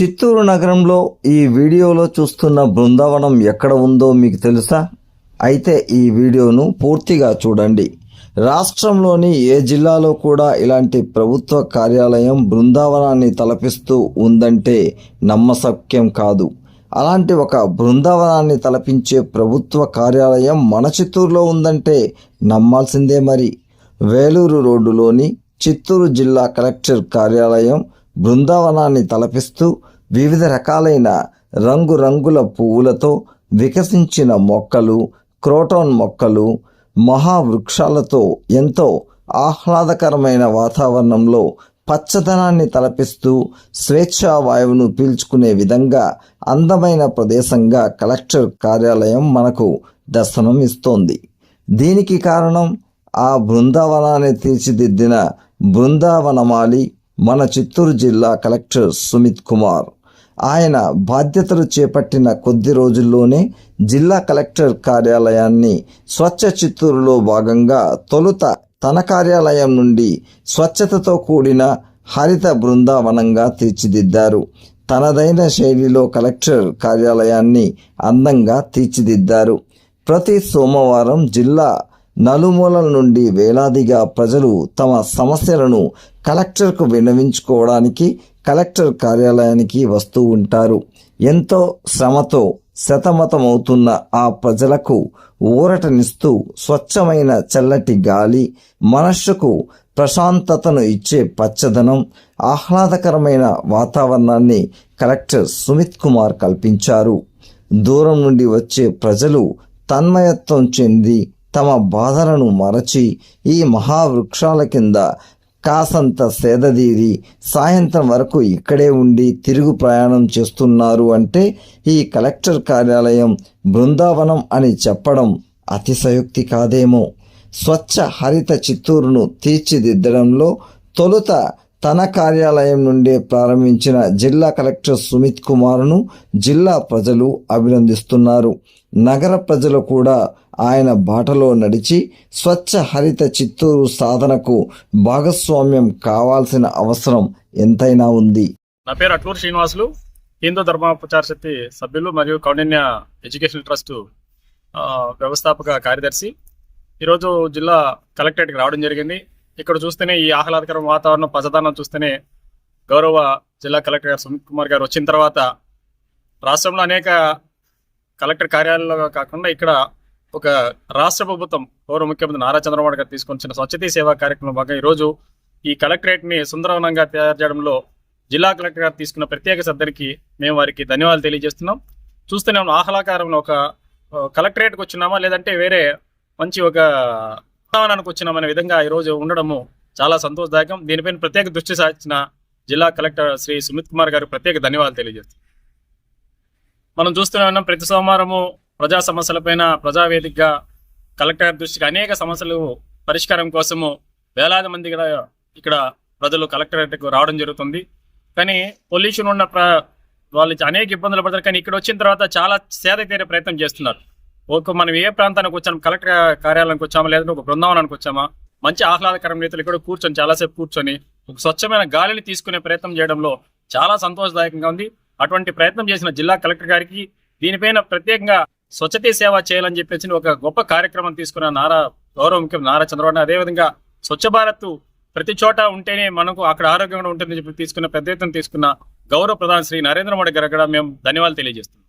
చిత్తూరు నగరంలో ఈ వీడియోలో చూస్తున్న బృందావనం ఎక్కడ ఉందో మీకు తెలుసా? అయితే ఈ వీడియోను పూర్తిగా చూడండి. రాష్ట్రంలోని ఏ జిల్లాలో కూడా ఇలాంటి ప్రభుత్వ కార్యాలయం బృందావనాన్ని తలపిస్తూ ఉందంటే నమ్మశక్యం కాదు. అలాంటి ఒక బృందావనాన్ని తలపించే ప్రభుత్వ కార్యాలయం మన చిత్తూరులో ఉందంటే నమ్మాల్సిందే మరి. వేలూరు రోడ్డులోని చిత్తూరు జిల్లా కలెక్టర్ కార్యాలయం బృందావనాన్ని తలపిస్తూ వివిధ రకాలైన రంగురంగుల పువ్వులతో వికసించిన మొక్కలు క్రోటాన్ మొక్కలు మహావృక్షాలతో ఎంతో ఆహ్లాదకరమైన వాతావరణంలో పచ్చదనాన్ని తలపిస్తూ స్వేచ్ఛా వాయువును పీల్చుకునే విధంగా అందమైన ప్రదేశంగా కలెక్టర్ కార్యాలయం మనకు దర్శనం ఇస్తోంది. దీనికి కారణం ఆ బృందావనాన్ని తీర్చిదిద్దిన బృందావనమాలి మన చిత్తూరు జిల్లా కలెక్టర్ సుమిత్ కుమార్. ఆయన బాధ్యతలు చేపట్టిన కొద్ది రోజుల్లోనే జిల్లా కలెక్టర్ కార్యాలయాన్ని స్వచ్ఛ చిత్తూరులో భాగంగా తొలుత తన కార్యాలయం నుండి స్వచ్ఛతతో కూడిన హరిత బృందావనంగా తీర్చిదిద్దారు. తనదైన శైలిలో కలెక్టర్ కార్యాలయాన్ని అందంగా తీర్చిదిద్దారు. ప్రతి సోమవారం జిల్లా నలుమూలల నుండి వేలాదిగా ప్రజలు తమ సమస్యలను కలెక్టర్కు విన్నవించుకోవడానికి కలెక్టర్ కార్యాలయానికి వస్తూ ఉంటారు. ఎంతో శ్రమతో శతమతమవుతున్న ఆ ప్రజలకు ఊరటనిస్తూ స్వచ్ఛమైన చల్లటి గాలి మనస్సుకు ప్రశాంతతను ఇచ్చే పచ్చదనం ఆహ్లాదకరమైన వాతావరణాన్ని కలెక్టర్ సుమిత్ కుమార్ కల్పించారు. దూరం నుండి వచ్చే ప్రజలు తన్మయత్వం చెంది తమ బాధలను మరచి ఈ మహావృక్షాల కింద కాసంత సేదదీరి సాయంత్రం వరకు ఇక్కడే ఉండి తిరుగు ప్రయాణం చేస్తున్నారు అంటే ఈ కలెక్టర్ కార్యాలయం బృందావనం అని చెప్పడం అతిశయోక్తి కాదేమో. స్వచ్ఛ హరిత చిత్తూరును తీర్చిదిద్దడంలో తొలుత తన కార్యాలయం నుండే ప్రారంభించిన జిల్లా కలెక్టర్ సుమిత్ కుమార్ను జిల్లా ప్రజలు అభినందిస్తున్నారు. నగర ప్రజలు కూడా ఆయన బాటలో నడిచి స్వచ్ఛ హరిత చిత్తూరు సాధనకు భాగస్వామ్యం కావాల్సిన అవసరం ఎంతైనా ఉంది. నా పేరు అట్లూరు శ్రీనివాసులు హిందూ ధర్మ శక్తి సభ్యులు మరియు కౌండిన్య ఎడ్యుకేషన్ ట్రస్ట్ వ్యవస్థాపక కార్యదర్శి. ఈరోజు జిల్లా కలెక్టరేట్కి రావడం జరిగింది. ఇక్కడ చూస్తేనే ఈ ఆహ్లాదకర వాతావరణం పచ్చదనం చూస్తేనే గౌరవ జిల్లా కలెక్టర్ గారు సుమిత్ కుమార్ గారు వచ్చిన తర్వాత రాష్ట్రంలో అనేక కలెక్టర్ కార్యాలయాల్లో కాకుండా ఇక్కడ ఒక రాష్ట్ర ప్రభుత్వం గౌరవ ముఖ్యమంత్రి నారా చంద్రబాబు గారు తీసుకొచ్చిన స్వచ్ఛతీ సేవా కార్యక్రమం భాగంగా ఈరోజు ఈ కలెక్టరేట్ని సుందరవనంగా తయారు చేయడంలో జిల్లా కలెక్టర్ గారు తీసుకున్న ప్రత్యేక శ్రద్ధకి మేము వారికి ధన్యవాదాలు తెలియజేస్తున్నాం. చూస్తూనే ఉన్నాం ఆహ్లాదకరంలో ఒక కలెక్టరేట్కి వచ్చినామా లేదంటే వేరే మంచి ఒక వాతావరణానికి వచ్చినామనే విధంగా ఈరోజు ఉండడము చాలా సంతోషదాయకం. దీనిపైన ప్రత్యేక దృష్టి సాధించిన జిల్లా కలెక్టర్ శ్రీ సుమిత్ కుమార్ గారు ప్రత్యేక ధన్యవాదాలు తెలియజేస్తున్నాం మనం చూస్తూనే ఉన్నాం ప్రతి సోమవారము ప్రజా సమస్యలపైన ప్రజావేదికగా కలెక్టర్ దృష్టికి అనేక సమస్యలు పరిష్కారం కోసము వేలాది మంది కూడా ఇక్కడ ప్రజలు కలెక్టరేట్కు రావడం జరుగుతుంది. కానీ పొల్యూషన్ ఉన్న ప్ర వాళ్ళు అనేక ఇబ్బందులు పడతారు. కానీ ఇక్కడ వచ్చిన తర్వాత చాలా సేద తీరే ప్రయత్నం చేస్తున్నారు. ఒక మనం ఏ ప్రాంతానికి వచ్చాము కలెక్టర్ కార్యాలయానికి వచ్చామా లేదంటే ఒక బృందావనానికి వచ్చామా మంచి ఆహ్లాదకరం రీతిలో ఇక్కడ కూర్చొని చాలాసేపు కూర్చొని ఒక స్వచ్ఛమైన గాలిని తీసుకునే ప్రయత్నం చేయడంలో చాలా సంతోషదాయకంగా ఉంది. అటువంటి ప్రయత్నం చేసిన జిల్లా కలెక్టర్ గారికి దీనిపైన ప్రత్యేకంగా స్వచ్ఛతే సేవ చేయాలని చెప్పేసి ఒక గొప్ప కార్యక్రమం తీసుకున్న నారా గౌరవ ముఖ్యమంత్రి నారా చంద్రబాబు అదేవిధంగా స్వచ్ఛ భారత్ ప్రతి చోట ఉంటేనే మనకు అక్కడ ఆరోగ్యంగా ఉంటుందని చెప్పి తీసుకున్న పెద్ద ఎత్తున తీసుకున్న గౌరవ ప్రధాని శ్రీ నరేంద్ర మోడీ గారు కూడా మేము ధన్యవాదాలు తెలియజేస్తున్నాం.